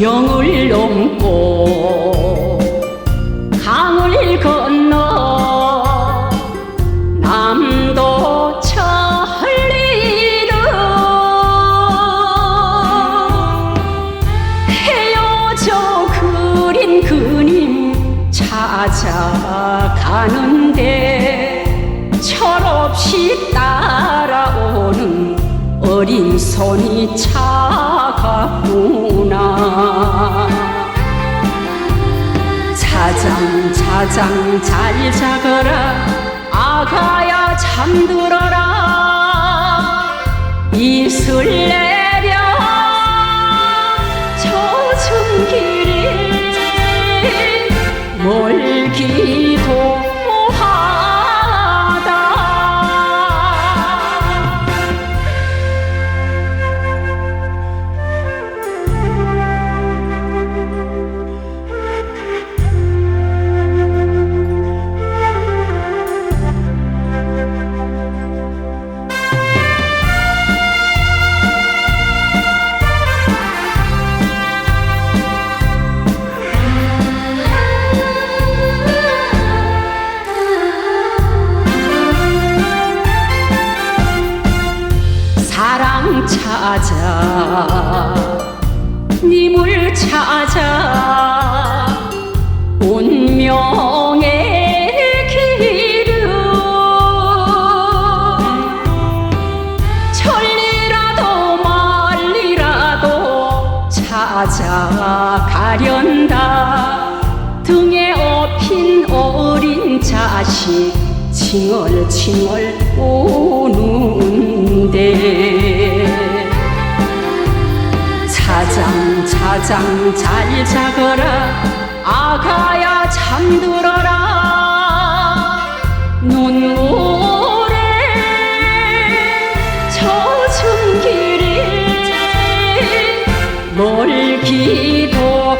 영을 넘고 강을 거 찾아가는데 철없이 따라오는 어린 손이 차갑구나. 자장 자장 잘 자거라. 아가야 잠들어 기도 님을 찾아 운명의 길을 천리라도 말리라도 찾아가련다. 등에 업힌 어린 자식 칭얼칭얼 우는데 가장 잘 자거라. 아가야 잠들어라. 눈물에 젖은 길이 널 기도